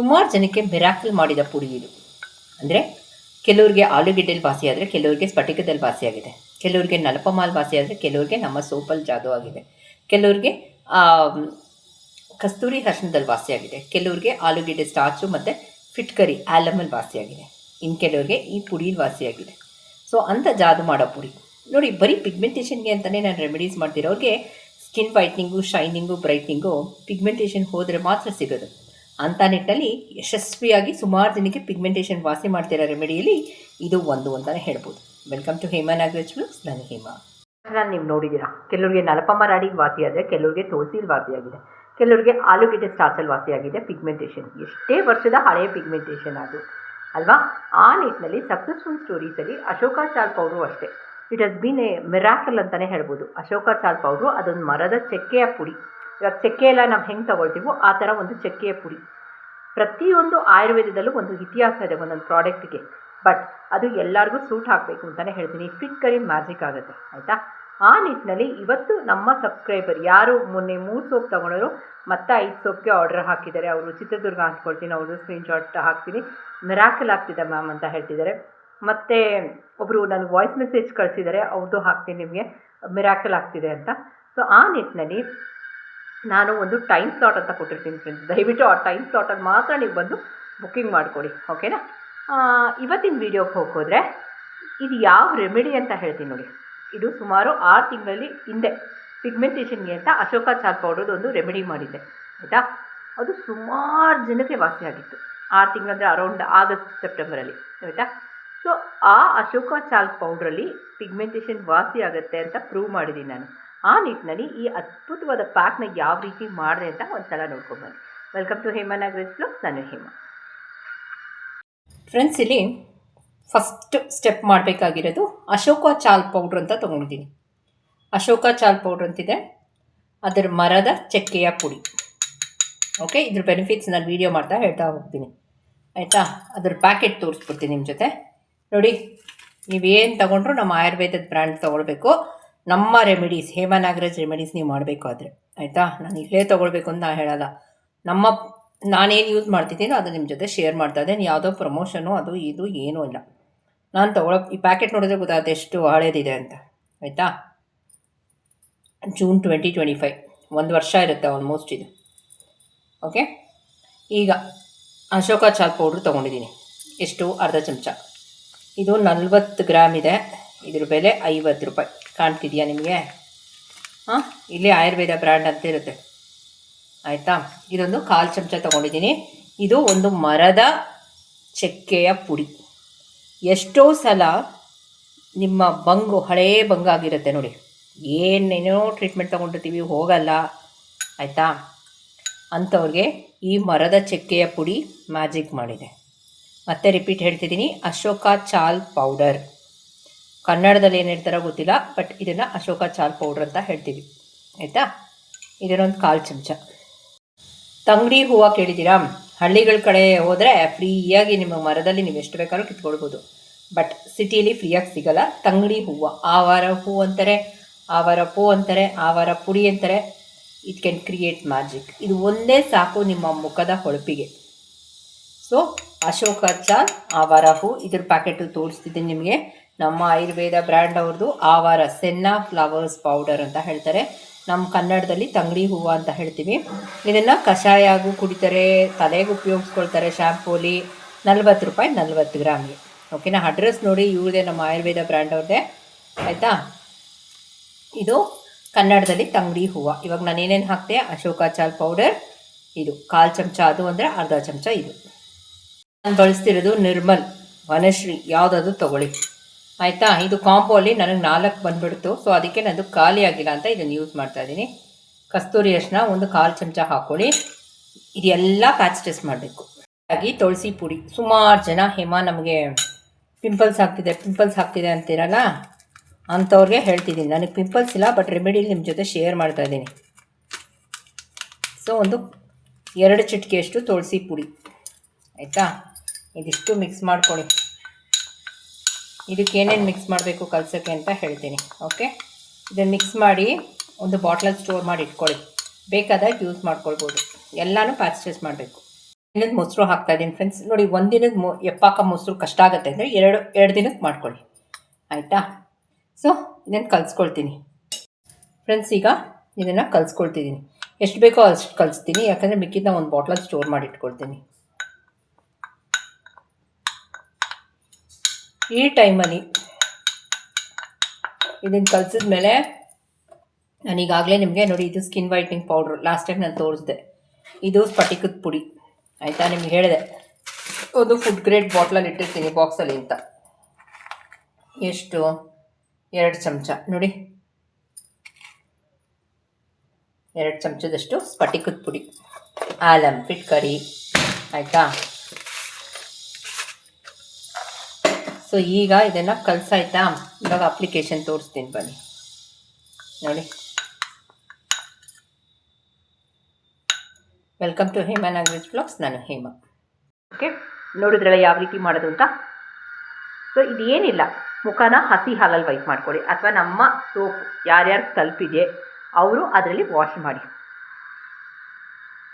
ಸುಮಾರು ಜನಕ್ಕೆ ಮಿರಾಕಲ್ ಮಾಡಿದ ಪುಡಿ ಇದು. ಅಂದರೆ ಕೆಲವರಿಗೆ ವಾಸಿ ಆದರೆ ಕೆಲವ್ರಿಗೆ ಸ್ಫಟಿಕದಲ್ಲಿ ವಾಸಿಯಾಗಿದೆ ಕೆಲವ್ರಿಗೆ ನಲಪಮಾಲ್ ವಾಸಿ ಆದರೆ ಕೆಲವ್ರಿಗೆ ನಮ್ಮ ಸೋಪಲ್ಲಿ ಜಾದು ಆಗಿದೆ. ಕೆಲವ್ರಿಗೆ ಕಸ್ತೂರಿ ಹರ್ಷಣದಲ್ಲಿ ವಾಸಿಯಾಗಿದೆ ಕೆಲವ್ರಿಗೆ ಆಲೂಗೆಡ್ಡೆ ಸ್ಟಾಚು ಮತ್ತು ಫಿಟ್ಕರಿ ಆಲಮಲ್ಲಿ ವಾಸಿಯಾಗಿದೆ ಇನ್ನು ಕೆಲವ್ರಿಗೆ ಈ ಪುಡಿಲಿ ವಾಸಿಯಾಗಿದೆ ಸೊ ಅಂಥ ಜಾದು ಮಾಡೋ ಪುಡಿ. ನೋಡಿ, ಬರೀ ಪಿಗ್ಮೆಂಟೇಷನ್ಗೆ ಅಂತಲೇ ನಾನು remedies ಮಾಡ್ತಿರೋರಿಗೆ skin whitening shining brightening pigmentation ಹೋದರೆ ಮಾತ್ರ ಸಿಗೋದು. ಅಂಥ ನಿಟ್ಟಲ್ಲಿ ಯಶಸ್ವಿಯಾಗಿ ಸುಮಾರು ದಿನಕ್ಕೆ ಪಿಗ್ಮೆಂಟೇಷನ್ ವಾಸಿ ಮಾಡ್ತಿರೋ ರೆಮಿಡಿಯಲ್ಲಿ ಇದು ಒಂದು ಅಂತಲೇ ಹೇಳ್ಬೋದು. Welcome to Hema Nagaraj blogs ನಾನು ಹೇಮಾ. ನಾನು ನೀವು ನೋಡಿದ್ದೀರಾ? ಕೆಲವರಿಗೆ ನಲಪಮ್ಮ ರಾಡಿಗೆ ಆದರೆ ಕೆಲವ್ರಿಗೆ ವಾಸಿ ವಾಸಿಯಾಗಿದೆ. ಕೆಲವರಿಗೆ ಆಲೂಗೆಡ್ಡೆ ಸ್ಟಾರ್ಚಲ್ಲಿ ವಾಸಿಯಾಗಿದೆ ಪಿಗ್ಮೆಂಟೇಷನ್ ಎಷ್ಟೇ ವರ್ಷದ ಹಳೆಯ ಪಿಗ್ಮೆಂಟೇಷನ್ ಅದು. ಅಲ್ವಾ? ಆ ನಿಟ್ಟಿನಲ್ಲಿ ಸಕ್ಸಸ್ಫುಲ್ ಸ್ಟೋರೀಸಲ್ಲಿ ಅಶೋಕ ಚಾಲ್ ಪೌಡ್ರು ಅಷ್ಟೇ. It has been a miracle ಅಂತಲೇ ಹೇಳ್ಬೋದು. ಅಶೋಕ ಚಾಲ್ ಪೌಡ್ರು ಅದೊಂದು ಮರದ ಚಕ್ಕೆಯ ಪುಡಿ. ಇವಾಗ ಚಕ್ಕೆ ಎಲ್ಲ ನಾವು ಹೆಂಗೆ ತಗೊಳ್ತೀವೋ ಆ ಥರ ಒಂದು ಚಕ್ಕೆಯ ಪುಡಿ. ಪ್ರತಿಯೊಂದು ಆಯುರ್ವೇದದಲ್ಲೂ ಒಂದು ಇತಿಹಾಸ ಇದೆ ಒಂದೊಂದು ಪ್ರಾಡಕ್ಟ್ಗೆ. ಬಟ್ ಅದು ಎಲ್ಲರಿಗೂ ಸೂಟ್ ಹಾಕಬೇಕು ಅಂತಲೇ ಹೇಳ್ತೀನಿ. ಫಿಟ್ ಕರಿ ಮ್ಯಾಜಿಕ್ ಆಗುತ್ತೆ. ಆಯಿತಾ? ಆ ನಿಟ್ಟಿನಲ್ಲಿ ಇವತ್ತು ನಮ್ಮ ಸಬ್ಸ್ಕ್ರೈಬರ್ ಯಾರು? ಮೊನ್ನೆ ಮೂರು ಸೋಪ್ ತೊಗೊಂಡರು. ಮತ್ತೆ ಐದು ಸೋಪ್ಗೆ ಆರ್ಡರ್ ಹಾಕಿದ್ದಾರೆ. ಅವರು ಚಿತ್ರದುರ್ಗ ಅಂದ್ಕೊಳ್ತೀನಿ. ಅವರು ಸ್ಕ್ರೀನ್ಶಾಟ್ ಹಾಕ್ತೀನಿ. ಮಿರಾಕಲ್ ಆಗ್ತಿದೆ ಮ್ಯಾಮ್ ಅಂತ ಹೇಳ್ತಿದ್ದಾರೆ. ಮತ್ತು ಒಬ್ಬರು ನನಗೆ ವಾಯ್ಸ್ ಮೆಸೇಜ್ ಕಳಿಸಿದ್ದಾರೆ. ಅವ್ರದ್ದು ಹಾಕ್ತೀನಿ ನಿಮಗೆ. ಮಿರಾಕಲ್ ಆಗ್ತಿದೆ ಅಂತ. ಸೊ ಆ ನಿಟ್ಟಿನಲ್ಲಿ ನಾನು ಒಂದು ಟೈಮ್ ಸ್ಲಾಟ್ ಅಂತ ಕೊಟ್ಟಿರ್ತೀನಿ ಫ್ರೆಂಡ್ಸ್ ದಯವಿಟ್ಟು ಆ ಟೈಮ್ ಸ್ಲಾಟಲ್ಲಿ ಮಾತ್ರ ನೀವು ಬಂದು ಬುಕ್ಕಿಂಗ್ ಮಾಡಿಕೊಡಿ ಓಕೆನಾ ಇವತ್ತಿನ ವೀಡಿಯೋಗೆ ಹೋಗೋದ್ರೆ ಇದು ಯಾವ ರೆಮಿಡಿ ಅಂತ ಹೇಳ್ತೀನಿ ನೋಡಿ. ಇದು ಸುಮಾರು ಆರು ತಿಂಗಳಲ್ಲಿ ಹಿಂದೆ ಪಿಗ್ಮೆಂಟೇಷನ್ಗೆ ಅಂತ ಅಶೋಕ ಚಾಲ್ ಪೌಡರ್ದು ಒಂದು ರೆಮಿಡಿ ಮಾಡಿದ್ದೆ, ಆಯಿತಾ? ಅದು ಸುಮಾರು ಜನಕ್ಕೆ ವಾಸಿಯಾಗಿತ್ತು ಆರು ತಿಂಗಳಂದರೆ ಅರೌಂಡ್ ಆಗಸ್ಟ್ ಸೆಪ್ಟೆಂಬರಲ್ಲಿ ಆಯಿತಾ? ಸೊ ಆ ಅಶೋಕ ಚಾಲ್ ಪೌಡ್ರಲ್ಲಿ ಪಿಗ್ಮೆಂಟೇಷನ್ ವಾಸಿ ಆಗುತ್ತೆ ಅಂತ ಪ್ರೂವ್ ಮಾಡಿದ್ದೀನಿ ನಾನು. ಆ ನಿಟ್ಟಿನಲ್ಲಿ ಈ ಅದ್ಭುತವಾದ ಪ್ಯಾಕ್ನ ಯಾವ ರೀತಿ ಮಾಡಿದೆ ಅಂತ ಒಂದು ಸಲ ನೋಡ್ಕೊಂಬನ್ನಿ welcome to Hema Nagaraj blog ನಾನು ಹೇಮಾ. ಫ್ರೆಂಡ್ಸ್ ಇಲ್ಲಿ ಫಸ್ಟ್ ಸ್ಟೆಪ್ ಮಾಡಬೇಕಾಗಿರೋದು ಅಶೋಕ ಚಾಲ್ ಪೌಡ್ರ್ ಅಂತ ತೊಗೊಂಡಿದ್ದೀನಿ. ಅಶೋಕ ಚಾಲ್ ಪೌಡ್ರ್ ಅಂತಿದೆ. ಅದರ ಮರದ ಚಕ್ಕೆಯ ಪುಡಿ. ಓಕೆ ಇದ್ರ ಬೆನಿಫಿಟ್ಸ್ ನಾನು ವೀಡಿಯೋ ಮಾಡ್ತಾ ಹೇಳ್ತಾ ಹೋಗ್ತೀನಿ. ಆಯಿತಾ? ಅದ್ರ ಪ್ಯಾಕೆಟ್ ತೋರಿಸ್ಬಿಡ್ತೀನಿ ನಿಮ್ಮ ಜೊತೆ. ನೋಡಿ, ನೀವೇನು ತೊಗೊಂಡ್ರು ನಮ್ಮ ಆಯುರ್ವೇದದ ಬ್ರ್ಯಾಂಡ್ ತೊಗೊಳ್ಬೇಕು. ನಮ್ಮ ರೆಮಿಡೀಸ್ ಹೇಮಾ ನಾಗರಾಜ್ ರೆಮಿಡೀಸ್ ನೀವು ಮಾಡಬೇಕು ಆದರೆ, ಆಯಿತಾ? ನಾನು ಇಲ್ಲೇ ತೊಗೊಳ್ಬೇಕು ಅಂತ ನಾನು ಹೇಳಲ್ಲ. ನಮ್ಮ, ನಾನೇನು ಯೂಸ್ ಮಾಡ್ತಿದ್ದೀನೋ ಅದು ನಿಮ್ಮ ಜೊತೆ ಶೇರ್ ಮಾಡ್ತಾ ಇದ್ದೇನೆ ಯಾವುದೋ ಪ್ರಮೋಷನು ಅದು ಇದು ಏನೂ ಇಲ್ಲ. ನಾನು ತೊಗೊಳೋ, ಈ ಪ್ಯಾಕೆಟ್ ನೋಡಿದ್ರೆ ಗೊತ್ತಾಗುತ್ತೆ ಎಷ್ಟು ಹಳೇದಿದೆ ಅಂತ, ಆಯಿತಾ? ಜೂನ್ ಟ್ವೆಂಟಿ ಟ್ವೆಂಟಿ ಫೈವ್ ಒಂದು ವರ್ಷ ಇರುತ್ತೆ ಆಲ್ಮೋಸ್ಟ್ ಇದು. ಓಕೆ ಈಗ ಅಶೋಕ ಚಾಲ್ ಪೌಡ್ರ್ ತೊಗೊಂಡಿದ್ದೀನಿ. ಎಷ್ಟು? ಅರ್ಧ ಚಮಚ. ಇದು ನಲ್ವತ್ತು ಗ್ರಾಮ್ ಇದೆ. ಇದ್ರ ಬೆಲೆ ಐವತ್ತು ರೂಪಾಯಿ. ಕಾಣ್ತಿದೆಯಾ ನಿಮಗೆ? ಹಾಂ? ಇಲ್ಲಿ ಆಯುರ್ವೇದ ಬ್ರ್ಯಾಂಡ್ ಅಂತ ಇರುತ್ತೆ. ಆಯಿತಾ? ಇದೊಂದು ಕಾಲು ಚಮಚ ತೊಗೊಂಡಿದ್ದೀನಿ. ಇದು ಒಂದು ಮರದ ಚಕ್ಕೆಯ ಪುಡಿ. ಎಷ್ಟೋ ಸಲ ನಿಮ್ಮ ಬಂಗು ಹಳೇ ಬಂಗಾಗಿರುತ್ತೆ ನೋಡಿ. ಏನೇನೋ ಟ್ರೀಟ್ಮೆಂಟ್ ತೊಗೊಂಡಿರ್ತೀವಿ, ಹೋಗಲ್ಲ. ಆಯಿತಾ? ಅಂಥವ್ರಿಗೆ ಈ ಮರದ ಚಕ್ಕೆಯ ಪುಡಿ ಮ್ಯಾಜಿಕ್ ಮಾಡಿದೆ. ಮತ್ತೆ ರಿಪೀಟ್ ಹೇಳ್ತಿದ್ದೀನಿ, ಅಶೋಕ ಚಾಲ್ ಪೌಡರ್. ಕನ್ನಡದಲ್ಲಿ ಏನು ಹೇಳ್ತಾರೋ ಗೊತ್ತಿಲ್ಲ ಬಟ್ ಇದನ್ನು ಅಶೋಕ ಚಾರ್ ಪೌಡ್ರ್ ಅಂತ ಹೇಳ್ತೀವಿ. ಆಯಿತಾ? ಇದನ್ನೊಂದು ಕಾಲು ಚಮಚ. ತಂಗಡಿ ಹೂವು ಕೇಳಿದ್ದೀರಾ? ಹಳ್ಳಿಗಳ ಕಡೆ ಹೋದರೆ ಫ್ರೀಯಾಗಿ ನಿಮ್ಮ ಮರದಲ್ಲಿ ನೀವು ಎಷ್ಟು ಬೇಕಾದ್ರೂ ಕಿತ್ಕೊಳ್ಬೋದು. ಬಟ್ ಸಿಟಿಯಲ್ಲಿ ಫ್ರೀಯಾಗಿ ಸಿಗಲ್ಲ. ತಂಗಡಿ ಹೂವು, ಆವಾರ ಹೂ ಅಂತಾರೆ, ಆವಾರ ಪೂ ಅಂತಾರೆ, ಆವಾರ ಪುಡಿ ಅಂತಾರೆ. ಇಟ್ ಕ್ಯಾನ್ ಕ್ರಿಯೇಟ್ ಮ್ಯಾಜಿಕ್ ಇದು ಒಂದೇ ಸಾಕು ನಿಮ್ಮ ಮುಖದ ಹೊಳಪಿಗೆ. ಸೊ ಅಶೋಕ ಚಾರ್, ಆವಾರ ಹೂ, ಇದ್ರ ಪ್ಯಾಕೆಟು ತೋರಿಸ್ತಿದ್ದೀನಿ ನಿಮಗೆ. ನಮ್ಮ ಆಯುರ್ವೇದ ಬ್ರ್ಯಾಂಡ್ ಅವ್ರದ್ದು ಆವಾರ ಸೆನ್ನಾ ಫ್ಲವರ್ಸ್ ಪೌಡರ್ ಅಂತ ಹೇಳ್ತಾರೆ. ನಮ್ಮ ಕನ್ನಡದಲ್ಲಿ ತಂಗಡಿ ಹೂವು ಅಂತ ಹೇಳ್ತೀವಿ. ಇದನ್ನು ಕಷಾಯ ಆಗು ಕುಡಿತಾರೆ, ತಲೆಗೆ ಉಪಯೋಗಿಸ್ಕೊಳ್ತಾರೆ ಶ್ಯಾಂಪೂಲಿ. ನಲ್ವತ್ತು ರೂಪಾಯಿ ನಲ್ವತ್ತು ಗ್ರಾಮ್ಗೆ. ಓಕೆನಾ ಅಡ್ರೆಸ್ ನೋಡಿ, ಇವ್ರದೇ ನಮ್ಮ ಆಯುರ್ವೇದ ಬ್ರ್ಯಾಂಡ್ ಅವ್ರದ್ದೇ. ಆಯಿತಾ? ಇದು ಕನ್ನಡದಲ್ಲಿ ತಂಗಡಿ ಹೂವು. ಇವಾಗ ನಾನು ಏನೇನು ಹಾಕ್ತೆ? ಅಶೋಕ ಚಾಲ್ ಪೌಡರ್, ಇದು ಕಾಲು ಚಮಚ ಅದು ಅಂದರೆ ಅರ್ಧ ಚಮಚ ಇದು. ನಾನು ಬಳಸ್ತಿರೋದು ನಿರ್ಮಲ್, ವನಶ್ರೀ, ಯಾವುದಾದ್ರು ತೊಗೊಳ್ಳಿ. ಆಯಿತಾ? ಇದು ಅಲ್ಲಿ ನನಗೆ ನಾಲ್ಕು ಬಂದುಬಿಡ್ತು. ಸೊ ಅದಕ್ಕೆ ನಂದು ಖಾಲಿ ಆಗಿಲ್ಲ ಅಂತ ಇದನ್ನು ಯೂಸ್ ಮಾಡ್ತಾ ಇದ್ದೀನಿ ಕಸ್ತೂರಿ ಅರಿಶಿನ ಒಂದು ಕಾಲು ಚಮಚ ಹಾಕ್ಕೊಳ್ಳಿ ಇದೆಲ್ಲ ಪ್ಯಾಚ್ ಟೆಸ್ಟ್ ಮಾಡಬೇಕು. ಹಾಗಾಗಿ ತುಳಸಿ ಪುಡಿ. ಸುಮಾರು ಜನ, ಹೇಮ ನಮಗೆ ಪಿಂಪಲ್ಸ್ ಆಗ್ತಿದೆ ಪಿಂಪಲ್ಸ್ ಆಗ್ತಿದೆ ಅಂತೀರಲ್ಲ? ಅಂಥವ್ರಿಗೆ ಹೇಳ್ತಿದ್ದೀನಿ ನನಗೆ ಪಿಂಪಲ್ಸ್ ಇಲ್ಲ ಬಟ್ ರೆಮಿಡಿ ನಿಮ್ಮ ಜೊತೆ ಶೇರ್ ಮಾಡ್ತಾ ಇದ್ದೀನಿ ಸೊ ಒಂದು ಎರಡು ಚಿಟಿಕೆಯಷ್ಟು ತುಳಸಿ ಪುಡಿ. ಆಯಿತಾ? ಇದಿಷ್ಟು ಮಿಕ್ಸ್ ಮಾಡ್ಕೊಳ್ಳಿ. ಇದಕ್ಕೆ ಏನೇನು ಮಿಕ್ಸ್ ಮಾಡಬೇಕು ಕಲಸೋಕ್ಕೆ ಅಂತ ಹೇಳ್ತೀನಿ ಓಕೆ ಇದನ್ನು ಮಿಕ್ಸ್ ಮಾಡಿ ಒಂದು ಬಾಟ್ಲಲ್ಲಿ ಸ್ಟೋರ್ ಮಾಡಿ ಇಟ್ಕೊಳ್ಳಿ. ಬೇಕಾದಾಗ ಯೂಸ್ ಮಾಡ್ಕೊಳ್ಬೋದು. ಎಲ್ಲನೂ ಪರ್ಚೇಸ್ ಮಾಡಬೇಕು. ದಿನದ ಮೊಸರು ಹಾಕ್ತಾ ಇದ್ದೀನಿ ಫ್ರೆಂಡ್ಸ್ ನೋಡಿ ಒಂದಿನದ ಮೊ, ಎಪ್ಪಾಕ ಮೊಸರು ಕಷ್ಟ ಆಗುತ್ತೆ ಅಂದರೆ ಎರಡು ಎರಡು ದಿನಕ್ಕೆ ಮಾಡ್ಕೊಳ್ಳಿ. ಆಯಿತಾ? ಸೊ ಇದನ್ನು ಕಲಿಸ್ಕೊಳ್ತೀನಿ. ಫ್ರೆಂಡ್ಸ್ ಈಗ ಇದನ್ನು ಕಲಿಸ್ಕೊಳ್ತಿದ್ದೀನಿ. ಎಷ್ಟು ಬೇಕೋ ಅಷ್ಟು ಕಲಿಸ್ತೀನಿ. ಯಾಕಂದರೆ ಮಿಕ್ಕಿದ್ನ ಒಂದು ಬಾಟ್ಲಲ್ಲಿ ಸ್ಟೋರ್ ಮಾಡಿ ಇಟ್ಕೊಳ್ತೀನಿ. ಈ ಟೈಮಲ್ಲಿ ಇದನ್ನು ಕಲಸಿದ ಮೇಲೆ ನಾನು ಈಗಾಗಲೇ ನಿಮಗೆ ನೋಡಿ ಇದು skin whitening powder last time ನಾನು ತೋರಿಸಿದೆ. ಇದು ಸ್ಫಟಿಕದ ಪುಡಿ. ಆಯಿತಾ? ನಿಮ್ಗೆ ಹೇಳಿದೆ. ಒಂದು ಫುಡ್ ಗ್ರೇಡ್ ಬಾಟ್ಲಲ್ಲಿ ಇಟ್ಟಿರ್ತೀನಿ ಬಾಕ್ಸಲ್ಲಿ ಅಂತ. ಎಷ್ಟು? ಎರಡು ಚಮಚ. ನೋಡಿ. ಎರಡು ಚಮಚದಷ್ಟು ಸ್ಫಟಿಕದ ಪುಡಿ. ಆಲಂ ಫಿಟ್ಕರಿ ಆಯಿತಾ? ಸೊ ಈಗ ಇದನ್ನು ಕಲಸಾಯ್ತಾ? ಇವಾಗ ಅಪ್ಲಿಕೇಶನ್ ತೋರಿಸ್ತೀನಿ ಬನ್ನಿ. ನೋಡಿ. Welcome to Hema Nagaraj blogs ನಾನು ಹೇಮಾ. ಓಕೆ, ನೋಡಿದ್ರಲ್ಲ ಯಾವ ರೀತಿ ಮಾಡೋದು ಅಂತ? ಸೊ ಇದು ಏನಿಲ್ಲ. ಮುಖನ ಹಸಿ ಹಾಲಲ್ಲಿ ವೈಪ್ ಮಾಡ್ಕೊಳ್ಳಿ. ಅಥವಾ ನಮ್ಮ ಸೋಪ್ ಯಾರ್ಯಾರು ತಲುಪಿದೆ ಅವರು ಅದರಲ್ಲಿ ವಾಶ್ ಮಾಡಿ.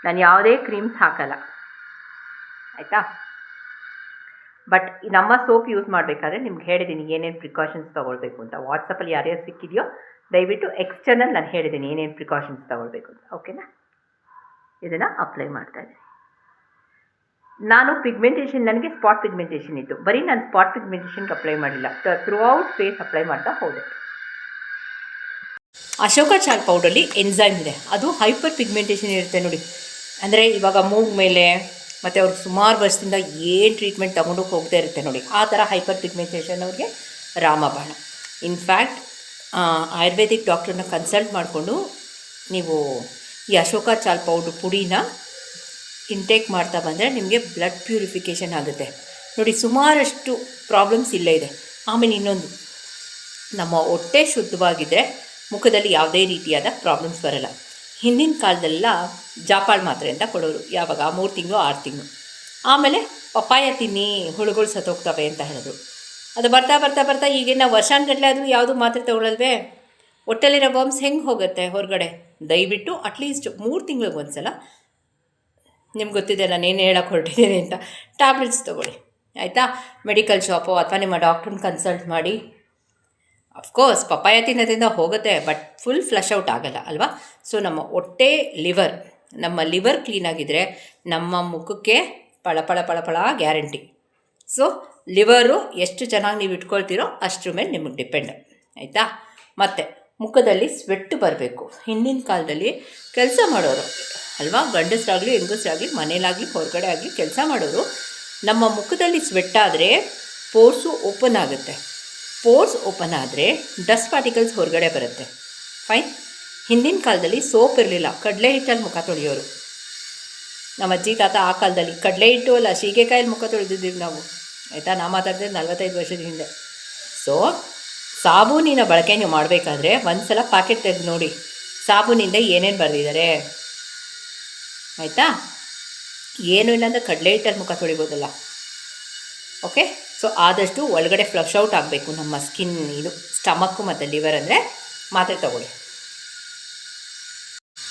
ನಾನು ಯಾವುದೇ ಕ್ರೀಮ್ಸ್ ಹಾಕಲ್ಲ. ಆಯಿತಾ? ಬಟ್ ನಮ್ಮ ಸೋಪ್ ಯೂಸ್ ಮಾಡಬೇಕಾದ್ರೆ ನಿಮ್ಗೆ ಹೇಳಿದ್ದೀನಿ ಏನೇನು ಪ್ರಿಕಾಷನ್ಸ್ ತೊಗೊಳ್ಬೇಕು ಅಂತ. ವಾಟ್ಸಪ್ಪಲ್ಲಿ ಯಾರ್ಯಾರು ಸಿಕ್ಕಿದೆಯೋ ದಯವಿಟ್ಟು ಎಕ್ಸ್ಟರ್ನಲ್ ನಾನು ಹೇಳಿದ್ದೀನಿ ಏನೇನು ಪ್ರಿಕಾಷನ್ಸ್ ತೊಗೊಳ್ಬೇಕು ಅಂತ. ಓಕೆನಾ ಇದನ್ನು ಅಪ್ಲೈ ಮಾಡ್ತಾ ಇದ್ದೀನಿ. ನಾನು ಪಿಗ್ಮೆಂಟೇಷನ್ ನನಗೆ ಸ್ಪಾಟ್ ಪಿಗ್ಮೆಂಟೇಷನ್ ಇತ್ತು. ಬರೀ ನಾನು ಸ್ಪಾಟ್ ಪಿಗ್ಮೆಂಟೇಷನ್ಗೆ ಅಪ್ಲೈ ಮಾಡಿಲ್ಲ. ಥ್ರೂ ಔಟ್ ಫೇಸ್ ಅಪ್ಲೈ ಮಾಡ್ತಾ ಹೋದೆ. ಅಶೋಕ ಚಾಲ್ ಪೌಡರಲ್ಲಿ ಎನ್ಸೈಮ್ ಇದೆ. ಅದು ಹೈಪರ್ ಪಿಗ್ಮೆಂಟೇಷನ್ ಇರುತ್ತೆ ನೋಡಿ. ಅಂದರೆ ಇವಾಗ ಮೂಗ್ ಮೇಲೆ ಮತ್ತು ಅವ್ರಿಗೆ ಸುಮಾರು ವರ್ಷದಿಂದ ಏನು ಟ್ರೀಟ್ಮೆಂಟ್ ತಗೊಂಡೋಗಿ ಹೋಗ್ತಾ ಇರುತ್ತೆ ನೋಡಿ, ಆ ಥರ ಹೈಪರ್ ಪಿಗ್ಮೆಂಟೇಷನ್ ಅವ್ರಿಗೆ ರಾಮಬಾಣ. ಇನ್ಫ್ಯಾಕ್ಟ್ ಆಯುರ್ವೇದಿಕ್ ಡಾಕ್ಟ್ರನ್ನ ಕನ್ಸಲ್ಟ್ ಮಾಡಿಕೊಂಡು ನೀವು ಈ ಅಶೋಕ ಚಾಲ್ ಪೌಡ್ರ್ ಪುಡಿನ ಇಂಟೇಕ್ ಮಾಡ್ತಾ ಬಂದರೆ ನಿಮಗೆ ಬ್ಲಡ್ ಪ್ಯೂರಿಫಿಕೇಷನ್ ಆಗುತ್ತೆ. ನೋಡಿ, ಸುಮಾರಷ್ಟು ಪ್ರಾಬ್ಲಮ್ಸ್ ಇಲ್ಲೇ ಇದೆ. ಆಮೇಲೆ ಇನ್ನೊಂದು, ನಮ್ಮ ಹೊಟ್ಟೆ ಶುದ್ಧವಾಗಿದ್ದರೆ ಮುಖದಲ್ಲಿ ಯಾವುದೇ ರೀತಿಯಾದ ಪ್ರಾಬ್ಲಮ್ಸ್ ಬರಲ್ಲ. ಹಿಂದಿನ ಕಾಲದೆಲ್ಲ ಜಾಪಾಳ್ ಮಾತ್ರೆ ಅಂತ ಕೊಡೋರು, ಯಾವಾಗ? ಮೂರು ತಿಂಗಳು, ಆರು ತಿಂಗಳು. ಆಮೇಲೆ ಪಪ್ಪಾಯ ತಿನ್ನಿ, ಹುಳುಗಳು ಸತ್ತೋಗ್ತವೆ ಅಂತ ಹೇಳಿದ್ರು. ಅದು ಬರ್ತಾ ಬರ್ತಾ ಬರ್ತಾ ಈಗಿನ ವರ್ಷಾನ್ಗಟ್ಟಲೆ ಆದರೂ ಯಾವುದು ಮಾತ್ರೆ ತೊಗೊಳಲ್ವೇ? ಒಟ್ಟಲ್ಲಿರೋ ಬಾಂಬ್ಸ್ ಹೆಂಗೆ ಹೋಗುತ್ತೆ ಹೊರಗಡೆ? ದಯವಿಟ್ಟು ಅಟ್ಲೀಸ್ಟ್ ಮೂರು ತಿಂಗಳಿಗೆ ಒಂದು ಸಲ ನಿಮ್ಗೆ ಗೊತ್ತಿದೆ ನಾನು ಏನು ಹೇಳಕ್ಕೆ ಹೊರಟಿದ್ದೀನಿ ಅಂತ. ಟ್ಯಾಬ್ಲೆಟ್ಸ್ ತೊಗೊಳ್ಳಿ. ಆಯಿತಾ? ಮೆಡಿಕಲ್ ಶಾಪು ಅಥವಾ ನಿಮ್ಮ ಡಾಕ್ಟ್ರನ್ನ ಕನ್ಸಲ್ಟ್ ಮಾಡಿ. ಅಫ್ಕೋರ್ಸ್ ಪಪ್ಪಾಯ ತಿನ್ನೋದ್ರಿಂದ ಹೋಗುತ್ತೆ ಬಟ್ ಫುಲ್ ಫ್ಲಶ್ ಔಟ್ ಆಗಲ್ಲ, ಅಲ್ವಾ? ಸೊ ನಮ್ಮ ಹೊಟ್ಟೆ ಲಿವರ್ ನಮ್ಮ ಲಿವರ್ ಕ್ಲೀನಾಗಿದ್ದರೆ ನಮ್ಮ ಮುಖಕ್ಕೆ ಪಳಪಳ ಪಳಪಳ ಪಳ ಪಳ ಗ್ಯಾರಂಟಿ ಸೊ ಲಿವರು ಎಷ್ಟು ಚೆನ್ನಾಗಿ ನೀವು ಇಟ್ಕೊಳ್ತೀರೋ ಅಷ್ಟ್ರ ಮೇಲೆ ನಿಮಗೆ ಡಿಪೆಂಡ್ ಆಯಿತಾ? ಮತ್ತು, ಮುಖದಲ್ಲಿ ಸ್ವೆಟ್ ಬರಬೇಕು. ಹಿಂದಿನ ಕಾಲದಲ್ಲಿ ಕೆಲಸ ಮಾಡೋರು, ಅಲ್ವಾ? ಗಂಡಸರಾಗಲಿ, ಹೆಂಗಸರಾಗಲಿ, ಮನೇಲಾಗಲಿ, ಹೊರಗಡೆ ಆಗಲಿ ಕೆಲಸ ಮಾಡೋರು, ನಮ್ಮ ಮುಖದಲ್ಲಿ ಸ್ವೆಟ್ ಆದರೆ ಪೋರ್ಸು ಓಪನ್ ಆಗುತ್ತೆ. ಪೋರ್ಸ್ ಓಪನ್ ಆದರೆ ಡಸ್ಟ್ ಪಾರ್ಟಿಕಲ್ಸ್ ಹೊರಗಡೆ ಬರುತ್ತೆ. ಫೈನ್. ಹಿಂದಿನ ಕಾಲದಲ್ಲಿ ಸೋಪ್ ಇರಲಿಲ್ಲ, ಕಡಲೆ ಹಿಟ್ಟಲ್ಲಿ ಮುಖ ತೊಳೆಯೋರು. ನಮ್ಮ ಅಜ್ಜಿ ತಾತ ಆ ಕಾಲದಲ್ಲಿ ಕಡಲೆ ಹಿಟ್ಟು ಅಲ್ಲ, ಸೀಗೆಕಾಯಲ್ಲಿ ಮುಖ ತೊಳೆದಿದ್ದೀವಿ ನಾವು. ಆಯಿತಾ? ನಾ ಮಾತಾಡಿದ್ರೆ ನಲ್ವತ್ತೈದು ವರ್ಷದ ಹಿಂದೆ. ಸೊ ಸಾಬೂನಿನ ಬಳಕೆ ನೀವು ಮಾಡಬೇಕಾದ್ರೆ ಒಂದು ಸಲ ಪ್ಯಾಕೆಟ್ ತೆಗೆದು ನೋಡಿ. ಸಾಬೂನಿಂದ ಏನೇನು ಬರೆದಿದ್ದಾರೆ? ಆಯಿತಾ? ಏನೂ ಇಲ್ಲ ಅಂದರೆ ಕಡಲೆ ಹಿಟ್ಟಲ್ಲಿ ಮುಖ ತೊಳಿಬೋದಲ್ಲ. ಓಕೆ ಸೊ ಆದಷ್ಟು ಒಳಗಡೆ ಫ್ಲಶ್ ಔಟ್ ಆಗಬೇಕು. ನಮ್ಮ ಸ್ಕಿನ್ ಇದು ಸ್ಟಮಕ್ಕು ಮತ್ತು ಲಿವರ್ ಅಂದರೆ ಮಾತ್ರೆ ತಗೊಳ್ಳಿ.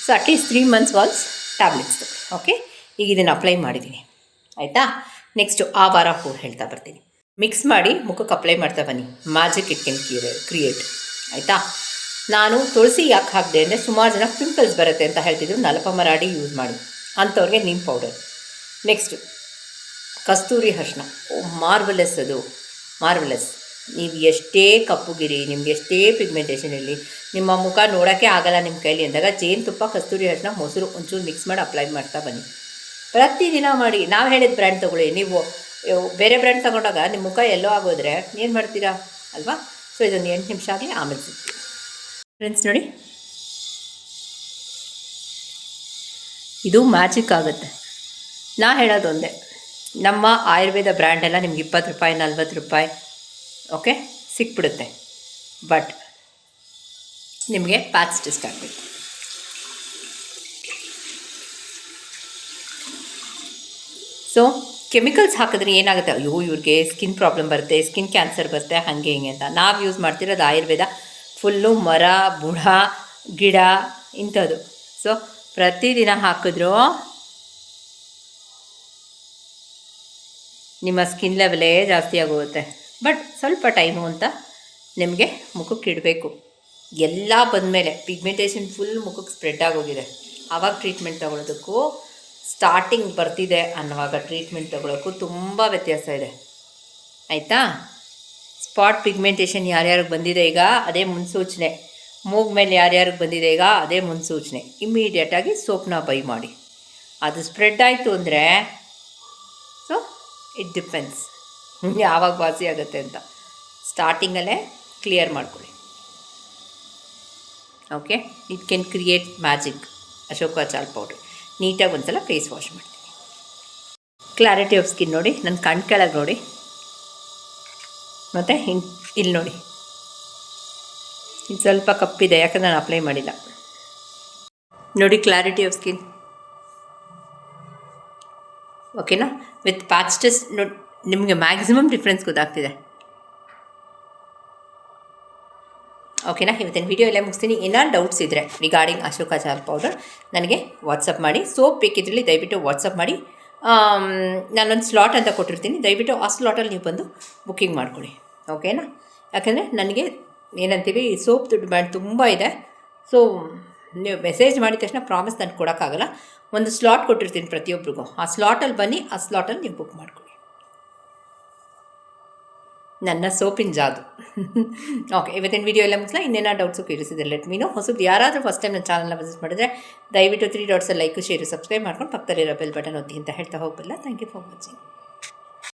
So at least three months walls tablets ತಗೊಳ್ಳಿ. ಓಕೆ ಈಗ ಇದನ್ನು ಅಪ್ಲೈ ಮಾಡಿದ್ದೀನಿ ಆಯಿತಾ? ನೆಕ್ಸ್ಟು ಆ ವಾರ ಹೂ ಹೇಳ್ತಾ ಬರ್ತೀನಿ. ಮಿಕ್ಸ್ ಮಾಡಿ ಮುಖಕ್ಕೆ ಅಪ್ಲೈ ಮಾಡ್ತಾ ಬನ್ನಿ. ಮ್ಯಾಜಿಕ್ ಇಟ್ ಕೆನ್ ಕ್ರಿಯೇಟ್ ಆಯಿತಾ? ನಾನು ತುಳಸಿ ಯಾಕೆ ಹಾಕಿದೆ ಅಂದರೆ ಸುಮಾರು ಜನ ಪಿಂಪಲ್ಸ್ ಬರುತ್ತೆ ಅಂತ ಹೇಳ್ತಿದ್ರು. ನಲಪ ಮರಾಡಿ ಯೂಸ್ ಮಾಡಿ. ಅಂಥವ್ರಿಗೆ ನಿಮ್ಮ ಪೌಡರ್ ನೆಕ್ಸ್ಟು ಕಸ್ತೂರಿ ಅರ್ಶಿನ ಮಾರ್ವೆಲೆಸ್ ಅದು. ಮಾರ್ವೆಲೆಸ್. ನೀವು ಎಷ್ಟೇ ಕಪ್ಪುಗಿರಿ, ನಿಮ್ಗೆ ಎಷ್ಟೇ ಪಿಗ್ಮೆಂಟೇಷನ್ ಇರಲಿ, ನಿಮ್ಮ ಮುಖ ನೋಡೋಕ್ಕೆ ಆಗಲ್ಲ ನಿಮ್ಮ ಕೈಲಿ ಅಂದಾಗ ಜೇನುತುಪ್ಪ ಕಸ್ತೂರಿ ಅರ್ಶಿನ ಮೊಸರು ಒಂಚೂರು ಮಿಕ್ಸ್ ಮಾಡಿ ಅಪ್ಲೈ ಮಾಡ್ತಾ ಬನ್ನಿ. ಪ್ರತಿದಿನ ಮಾಡಿ. ನಾವು ಹೇಳಿದ ಬ್ರ್ಯಾಂಡ್ ತೊಗೊಳ್ಳಿ. ನೀವು ಬೇರೆ ಬ್ರ್ಯಾಂಡ್ ತೊಗೊಂಡಾಗ ನಿಮ್ಮ ಮುಖ ಎಲ್ಲೋ ಆಗೋದ್ರೆ ಏನು ಮಾಡ್ತೀರಾ? ಅಲ್ವಾ? ಸೊ ಇದೊಂದು ಎಂಟು ನಿಮಿಷ ಆಗಲಿ, ಆಮೇಲೆ ಸಿಗ್ತೀವಿ. ಫ್ರೆಂಡ್ಸ್ ನೋಡಿ. ಇದು ಮ್ಯಾಜಿಕ್ ಆಗುತ್ತೆ. ನಾ ಹೇಳೋದು ಒಂದೇ ನಮ್ಮ ಆಯುರ್ವೇದ ಬ್ರ್ಯಾಂಡ್ ಎಲ್ಲ ನಿಮ್ಗೆ ಇಪ್ಪತ್ತು ರೂಪಾಯಿ, ನಲ್ವತ್ತು ರೂಪಾಯಿ ಓಕೆ ಸಿಕ್ಬಿಡುತ್ತೆ. ಬಟ್ ನಿಮಗೆ ಪ್ಯಾಚ್ ಟೆಸ್ಟ್ ಆಗಬೇಕು ಸೊ ಕೆಮಿಕಲ್ಸ್ ಹಾಕಿದ್ರೆ ಏನಾಗುತ್ತೆ? ಅಯ್ಯೋ, ಇವ್ರಿಗೆ ಸ್ಕಿನ್ ಪ್ರಾಬ್ಲಮ್ ಬರುತ್ತೆ ಸ್ಕಿನ್ ಕ್ಯಾನ್ಸರ್ ಬರುತ್ತೆ, ಹಾಗೆ ಹಿಂಗೆ ಅಂತ. ನಾವು ಯೂಸ್ ಮಾಡ್ತಿರೋದು ಆಯುರ್ವೇದ. ಫುಲ್ಲು ಮರ, ಬುಡ, ಗಿಡ, ಇಂಥದ್ದು. ಸೊ ಪ್ರತಿದಿನ ಹಾಕಿದ್ರು ನಿಮ್ಮ ಸ್ಕಿನ್ ಲೆವೆಲೇ ಜಾಸ್ತಿ ಆಗೋಗುತ್ತೆ. ಬಟ್ ಸ್ವಲ್ಪ ಟೈಮು ಅಂತ ನಿಮಗೆ ಮುಖಕ್ಕೆ ಇಡಬೇಕು. ಎಲ್ಲ ಬಂದಮೇಲೆ ಪಿಗ್ಮೆಂಟೇಷನ್ ಫುಲ್ ಮುಖಕ್ಕೆ ಸ್ಪ್ರೆಡ್ ಆಗೋಗಿದೆ. ಆವಾಗ ಟ್ರೀಟ್ಮೆಂಟ್ ತಗೊಳ್ಳೋದಕ್ಕೂ ಸ್ಟಾರ್ಟಿಂಗ್ ಬರ್ತಿದೆ ಅನ್ನುವಾಗ ಟ್ರೀಟ್ಮೆಂಟ್ ತಗೊಳ್ಳೋಕ್ಕೂ ತುಂಬ ವ್ಯತ್ಯಾಸ ಇದೆ. ಆಯಿತಾ? ಸ್ಪಾಟ್ ಪಿಗ್ಮೆಂಟೇಷನ್ ಯಾರ್ಯಾರಿಗೆ ಬಂದಿದೆ ಈಗ? ಅದೇ ಮುನ್ಸೂಚನೆ. ಮೂಗ್ ಮೇಲೆ ಯಾರ್ಯಾರಿಗೆ ಬಂದಿದೆ ಈಗ? ಅದೇ ಮುನ್ಸೂಚನೆ. ಇಮ್ಮಿಡಿಯೇಟಾಗಿ ಸೋಪ್ನ ಬೈ ಮಾಡಿ. ಅದು ಸ್ಪ್ರೆಡ್ ಆಯಿತು ಅಂದರೆ ಸೊ ಇಟ್ ಡಿಪೆಂಡ್ಸ್ ಯಾವಾಗ ವಾಸಿ ಆಗುತ್ತೆ ಅಂತ. ಸ್ಟಾರ್ಟಿಂಗಲ್ಲೇ ಕ್ಲಿಯರ್ ಮಾಡ್ಕೊಳ್ಳಿ. Okay it can create magic Ashoka ಚಾಲ್ ಪೌಡ್ರ್ ನೀಟಾಗಿ ಒಂದ್ಸಲ ಫೇಸ್ ವಾಶ್ ಮಾಡ್ತೀನಿ. ಕ್ಲಾರಿಟಿ ಆಫ್ ಸ್ಕಿನ್ ನೋಡಿ ನನ್ನ ಕಣ್ ಕೆಳಗೆ ನೋಡಿ. ಮತ್ತು ಇನ್ ಇಲ್ಲಿ ನೋಡಿ. ಇದು ಸ್ವಲ್ಪ ಕಪ್ಪಿದೆ, ಯಾಕಂದ್ರೆ ನಾನು ಅಪ್ಲೈ ಮಾಡಿಲ್ಲ. ನೋಡಿ ಕ್ಲಾರಿಟಿ ಆಫ್ ಸ್ಕಿನ್ ಓಕೆನಾ? ವಿತ್ ಪ್ಯಾಚ್ ಟೆಸ್ಟ್ ನೋಡಿ ನಿಮಗೆ ಮ್ಯಾಕ್ಸಿಮಮ್ ಡಿಫ್ರೆನ್ಸ್ ಗೊತ್ತಾಗ್ತಿದೆ. ಓಕೆನಾ? ಇವತ್ತಿನ ವಿಡಿಯೋ ಎಲ್ಲ ಮುಗಿಸ್ತೀನಿ. ಏನಾದ್ರು ಡೌಟ್ಸ್ ಇದ್ದರೆ ರಿಗಾರ್ಡಿಂಗ್ ಅಶೋಕ ಚಾರ್ ಪೌಡರ್ ನನಗೆ ವಾಟ್ಸಪ್ ಮಾಡಿ. ಸೋಪ್ ಬೇಕಿದ್ರಲ್ಲಿ ದಯವಿಟ್ಟು ವಾಟ್ಸಪ್ ಮಾಡಿ. ನಾನೊಂದು ಸ್ಲಾಟ್ ಅಂತ ಕೊಟ್ಟಿರ್ತೀನಿ. ದಯವಿಟ್ಟು ಆ ಸ್ಲಾಟಲ್ಲಿ ನೀವು ಬಂದು ಬುಕ್ಕಿಂಗ್ ಮಾಡ್ಕೊಳ್ಳಿ. ಓಕೆನಾ? ಯಾಕಂದರೆ ನನಗೆ ಏನಂತೀವಿ ಸೋಪ್ ದುಡ್ಡು ಮಾಡಿ ತುಂಬ ಇದೆ. ಸೊ ನೀವು ಮೆಸೇಜ್ ಮಾಡಿದ ತಕ್ಷಣ ಪ್ರಾಮಿಸ್ ನಾನು ಕೊಡೋಕ್ಕಾಗಲ್ಲ. ಒಂದು ಸ್ಲಾಟ್ ಕೊಟ್ಟಿರ್ತೀನಿ ಪ್ರತಿಯೊಬ್ಬರಿಗೂ ಆ ಸ್ಲಾಟಲ್ಲಿ ಬನ್ನಿ, ಆ ಸ್ಲಾಟಲ್ಲಿ ನೀವು ಬುಕ್ ಮಾಡ್ಕೊಳ್ಳಿ. ನನ್ನ ಸೋಪಿನ ಜಾದು. ಓಕೆ ಇವತ್ತಿನ ವಿಡಿಯೋ ಎಲ್ಲ ಮುಗಿಸ್ಲಾ? ಇನ್ನೇನೋ ಡೌಟ್ಸು ಕೇಳಿಸಿದೆ ಲೆಟ್ ಮೀನು ಹೊಸದು ಯಾರಾದರೂ ಫಸ್ಟ್ ಟೈಮ್ ನನ್ನ ಚಾನಲ್ನ ವಿಸಿಟ್ ಮಾಡಿದ್ರೆ ದಯವಿಟ್ಟು ತ್ರೀ ಡಾಟ್ಸಲ್ಲಿ ಲೈಕು ಶೇರು ಸಬ್ಸ್ಕ್ರೈಬ್ ಮಾಡ್ಕೊಂಡು ಪಕ್ಕದಲ್ಲಿರೋ ಬೆಲ್ ಬಟನ್ ಒತ್ತಿ ಅಂತ ಹೇಳ್ತಾ ಹೋಗಬಲ್ಲ. Thank you for watching